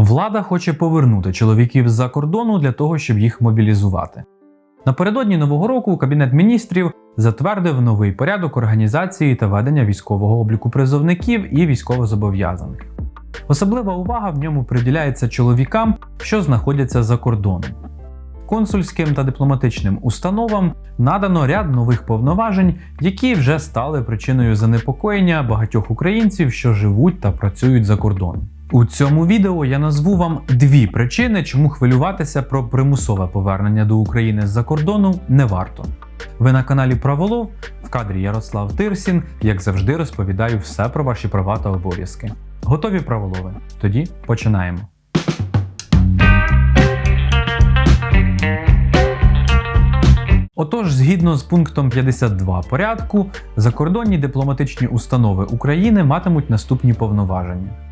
Влада хоче повернути чоловіків з-за кордону для того, щоб їх мобілізувати. Напередодні нового року Кабінет міністрів затвердив новий порядок організації та ведення військового обліку призовників і військовозобов'язаних. Особлива увага в ньому приділяється чоловікам, що знаходяться за кордоном. Консульським та дипломатичним установам надано ряд нових повноважень, які вже стали причиною занепокоєння багатьох українців, що живуть та працюють за кордоном. У цьому відео я назву вам дві причини, чому хвилюватися про примусове повернення до України з-за кордону не варто. Ви на каналі Праволов в кадрі Ярослав Тирсін, як завжди, розповідаю все про ваші права та обов'язки. Готові праволови? Тоді починаємо. Отож, згідно з пунктом 52 порядку, закордонні дипломатичні установи України матимуть наступні повноваження.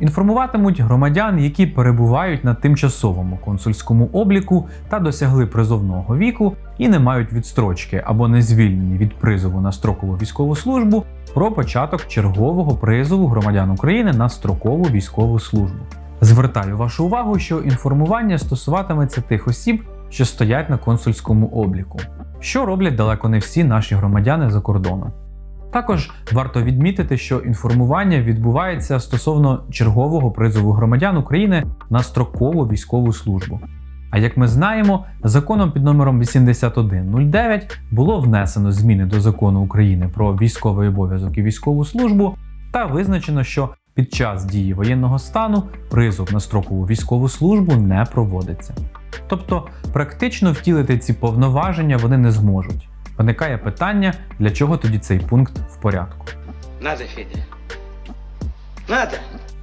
Інформуватимуть громадян, які перебувають на тимчасовому консульському обліку та досягли призовного віку і не мають відстрочки або не звільнені від призову на строкову військову службу про початок чергового призову громадян України на строкову військову службу. Звертаю вашу увагу, що інформування стосуватиметься тих осіб, що стоять на консульському обліку, що роблять далеко не всі наші громадяни за кордоном. Також варто відмітити, що інформування відбувається стосовно чергового призову громадян України на строкову військову службу. А як ми знаємо, законом під номером 8109 було внесено зміни до закону України про військовий обов'язок і військову службу, та визначено, що під час дії воєнного стану призов на строкову військову службу не проводиться. Тобто практично втілити ці повноваження вони не зможуть. Виникає питання, для чого тоді цей пункт в порядку. Надо, Федя. Надо.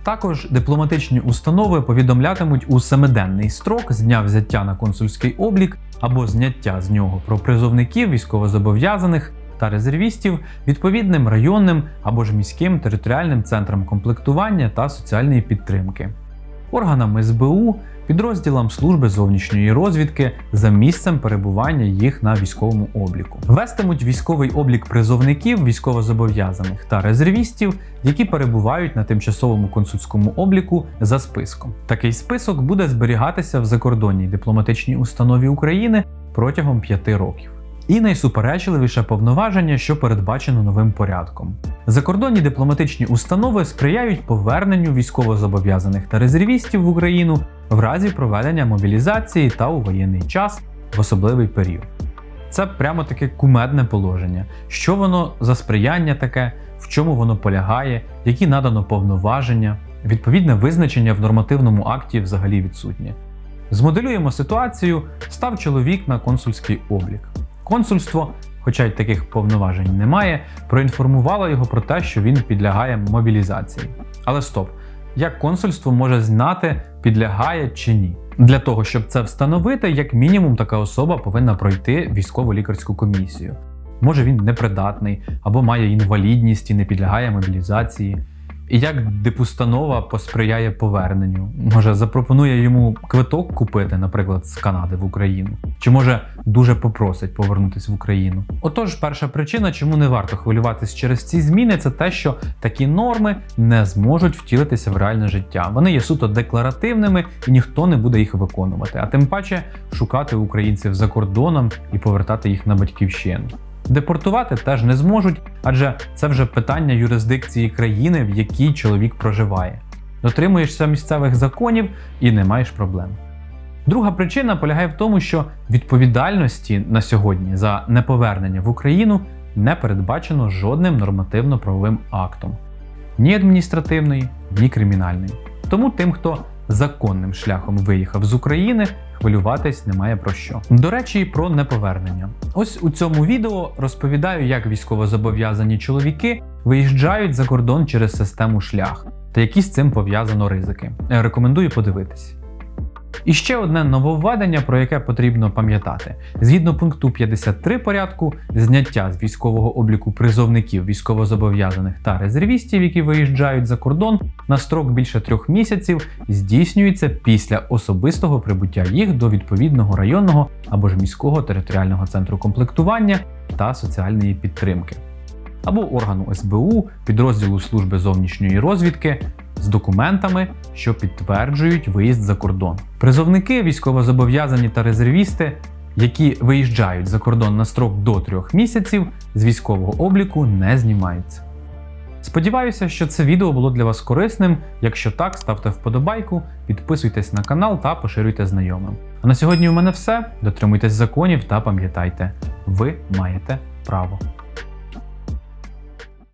Також дипломатичні установи повідомлятимуть у семиденний строк з дня взяття на консульський облік або зняття з нього про призовників військовозобов'язаних та резервістів відповідним районним або ж міським територіальним центрам комплектування та соціальної підтримки, органам СБУ, підрозділам служби зовнішньої розвідки за місцем перебування їх на військовому обліку. Вестимуть військовий облік призовників, військовозобов'язаних та резервістів, які перебувають на тимчасовому консульському обліку за списком. Такий список буде зберігатися в закордонній дипломатичній установі України протягом 5 років. І найсуперечливіше повноваження, що передбачено новим порядком. Закордонні дипломатичні установи сприяють поверненню військовозобов'язаних та резервістів в Україну в разі проведення мобілізації та у воєнний час в особливий період. Це прямо таке кумедне положення. Що воно за сприяння таке, в чому воно полягає, які надано повноваження, відповідне визначення в нормативному акті взагалі відсутнє. Змоделюємо ситуацію, став чоловік на консульський облік. Консульство, хоча й таких повноважень немає, проінформувало його про те, що він підлягає мобілізації. Але стоп, як консульство може знати, підлягає чи ні? Для того, щоб це встановити, як мінімум така особа повинна пройти військово-лікарську комісію. Може він непридатний або має інвалідність і не підлягає мобілізації. І як дипустанова посприяє поверненню? Може запропонує йому квиток купити, наприклад, з Канади в Україну, чи може дуже попросить повернутися в Україну? Отож, перша причина, чому не варто хвилюватись через ці зміни, це те, що такі норми не зможуть втілитися в реальне життя. Вони є суто декларативними і ніхто не буде їх виконувати, а тим паче шукати українців за кордоном і повертати їх на батьківщину. Депортувати теж не зможуть, адже це вже питання юрисдикції країни, в якій чоловік проживає. Дотримуєшся місцевих законів і не маєш проблем. Друга причина полягає в тому, що відповідальності на сьогодні за неповернення в Україну не передбачено жодним нормативно-правовим актом ні адміністративної, ні кримінальної. Тому тим, хто законним шляхом виїхав з України, хвилюватись немає про що. До речі, і про неповернення. Ось у цьому відео розповідаю, як військовозобов'язані чоловіки виїжджають за кордон через систему шлях та які з цим пов'язано ризики. Рекомендую подивитись. І ще одне нововведення, про яке потрібно пам'ятати. Згідно пункту 53 порядку, зняття з військового обліку призовників військовозобов'язаних та резервістів, які виїжджають за кордон на строк більше трьох місяців, здійснюється після особистого прибуття їх до відповідного районного або ж міського територіального центру комплектування та соціальної підтримки. Або органу СБУ, підрозділу служби зовнішньої розвідки з документами, що підтверджують виїзд за кордон. Призовники, військовозобов'язані та резервісти, які виїжджають за кордон на строк до трьох місяців, з військового обліку не знімаються. Сподіваюся, що це відео було для вас корисним. Якщо так, ставте вподобайку, підписуйтесь на канал та поширюйте знайомим. А на сьогодні у мене все. Дотримуйтесь законів та пам'ятайте, ви маєте право.